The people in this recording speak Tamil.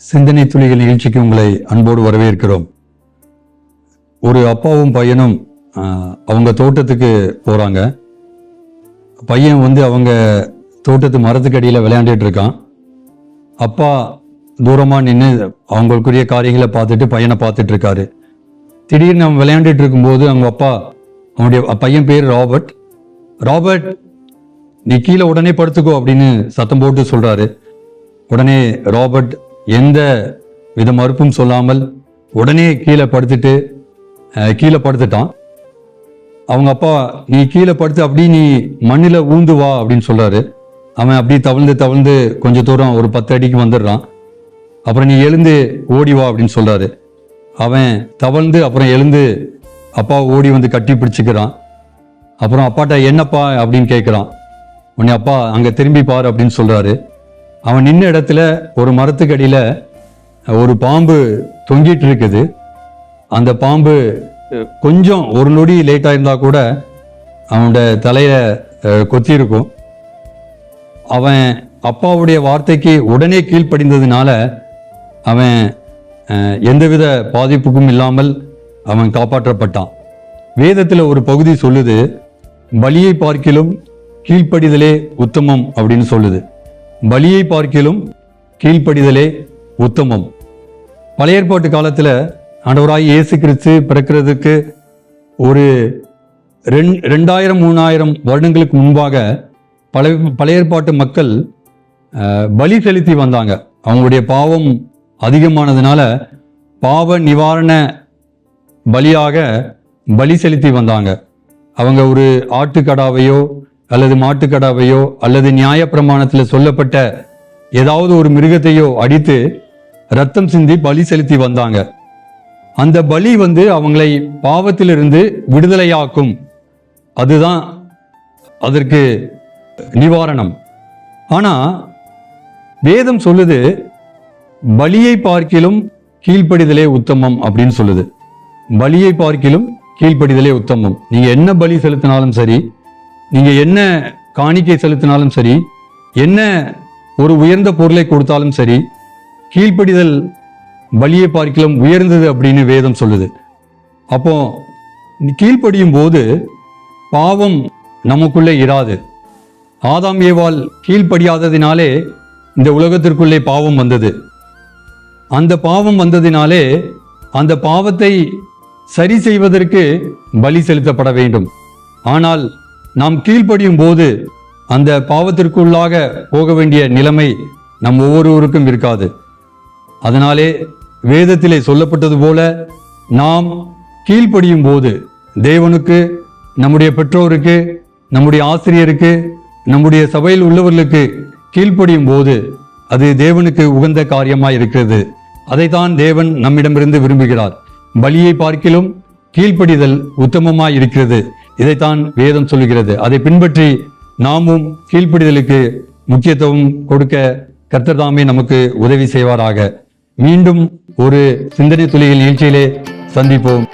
சிந்தனை துளிகள் நிகழ்ச்சிக்கு உங்களை அன்போடு வரவேற்கிறோம். ஒரு அப்பாவும் பையனும் அவங்க தோட்டத்துக்கு போகிறாங்க பையன் வந்து அவங்க தோட்டத்து மரத்துக்கு அடியில் விளையாண்டுட்டு இருக்கான். அப்பா தூரமாக நின்று அவங்களுக்குரிய காரியங்களை பார்த்துட்டு பையனை பார்த்துட்டு இருக்காரு. திடீர்னு அவன் விளையாண்டுட்டு இருக்கும்போது அவங்க அப்பா அவனுடைய பையன் பேர் ராபர்ட். ராபர்ட் நீ கீழே உடனே படுத்துக்கோ அப்படின்னு சத்தம் போட்டு சொல்கிறாரு உடனே ராபர்ட் எந்த வித மறுப்பும் சொல்லாமல் உடனே கீழே படுத்துட்டு கீழே படுத்துட்டான். அவங்க அப்பா நீ கீழே படுத்து அப்படி நீ மண்ணில் ஊந்து வா அப்படின்னு சொல்கிறாரு அவன் அப்படி தவழ்ந்து தவழ்ந்து கொஞ்ச தூரம் ஒரு பத்து அடிக்கு வந்துடுறான். அப்புறம் நீ எழுந்து ஓடி வா அப்படின்னு சொல்கிறாரு அவன் தவழ்ந்து அப்புறம் எழுந்து அப்பா ஓடி வந்து கட்டி பிடிச்சிக்கிறான். அப்புறம் அப்பாட்ட என்னப்பா? அப்படின்னு கேட்குறான் உன்னை அப்பா அங்கே திரும்பி பாரு அப்படின்னு சொல்கிறாரு அவன் நின்ன இடத்துல ஒரு மரத்துக்கு அடியில் ஒரு பாம்பு தொங்கிட்டு இருக்குது அந்த பாம்பு கொஞ்சம் ஒரு நொடி லேட்டாக இருந்தால் கூட அவனோட தலையை கொத்தியிருக்கும். அவன் அப்பாவுடைய வார்த்தைக்கு உடனே கீழ்ப்படிந்ததுனால அவன் எந்தவித பாதிப்புக்கும் இல்லாமல் அவன் காப்பாற்றப்பட்டான். வேதத்தில் ஒரு பகுதி சொல்லுது பலியை பார்க்கிலும் கீழ்ப்படிதலே உத்தமம் அப்படின்னு சொல்லுது. பலியை பார்க்கிலும் கீழ்ப்படிதலே உத்தமம். பழைய ஏற்பாட்டு காலத்தில் ஆண்டவராய் இயேசு கிறிஸ்து பிறக்கிறதுக்கு ஒரு ரெண் ரெண்டாயிரம் மூணாயிரம் வருடங்களுக்கு முன்பாக பழைய பழைய ஏற்பாட்டு மக்கள் பலி செலுத்தி வந்தாங்க. அவங்களுடைய பாவம் அதிகமானதுனால பாவ நிவாரண பலியாக பலி செலுத்தி வந்தாங்க. அவங்க ஒரு ஆட்டுக்கடாவையோ அல்லது மாட்டுக்கடாவையோ அல்லது நியாயப்பிரமாணத்தில் சொல்லப்பட்ட ஏதாவது ஒரு மிருகத்தையோ அடித்து ரத்தம் சிந்தி பலி செலுத்தி வந்தாங்க. அந்த பலி வந்து அவங்களை பாவத்திலிருந்து விடுதலையாக்கும். அதுதான் அதற்கு நிவாரணம். ஆனா வேதம் சொல்லுது பலியை பார்க்கிலும் கீழ்ப்படிதலே உத்தமம் அப்படின்னு சொல்லுது. பலியை பார்க்கிலும் கீழ்ப்படிதலே உத்தமம். நீங்க என்ன பலி செலுத்தினாலும் சரி நீங்கள் என்ன காணிக்கை செலுத்தினாலும் சரி என்ன ஒரு உயர்ந்த பொருளை கொடுத்தாலும் சரி கீழ்ப்படிதல் பலியை பார்க்கலாம் உயர்ந்தது அப்படின்னு வேதம் சொல்லுது. அப்போ கீழ்ப்படியும் போது பாவம் நமக்குள்ளே இராது. ஆதாம் ஏவால் கீழ்ப்படியாததினாலே இந்த உலகத்திற்குள்ளே பாவம் வந்தது. அந்த பாவம் வந்ததினாலே அந்த பாவத்தை சரி செய்வதற்கு பலி செலுத்தப்பட வேண்டும். ஆனால் நாம் கீழ்ப்படியும் போது அந்த பாவத்திற்குள்ளாக போக வேண்டிய நிலைமை நம் ஒவ்வொருவருக்கும் இருக்காது. அதனாலே வேதத்திலே சொல்லப்பட்டது போல நாம் கீழ்ப்படியும் போது தேவனுக்கு நம்முடைய பெற்றோருக்கு நம்முடைய ஆசிரியருக்கு நம்முடைய சபையில் உள்ளவர்களுக்கு கீழ்ப்படியும் போது அது தேவனுக்கு உகந்த காரியமாக இருக்கிறது அதைத்தான் தேவன் நம்மிடமிருந்து விரும்புகிறார். பலியை பார்க்கிலும் கீழ்ப்படிதல் உத்தமமாக இருக்கிறது இதைத்தான் வேதம் சொல்லுகிறது. அதை பின்பற்றி நாமும் கீழ்ப்பிடிதலுக்கு முக்கியத்துவம் கொடுக்க கர்த்தர் தாமே நமக்கு உதவி செய்வாராக. மீண்டும் ஒரு சிந்தனை துளியில் நிகழ்ச்சியிலே சந்திப்போம்.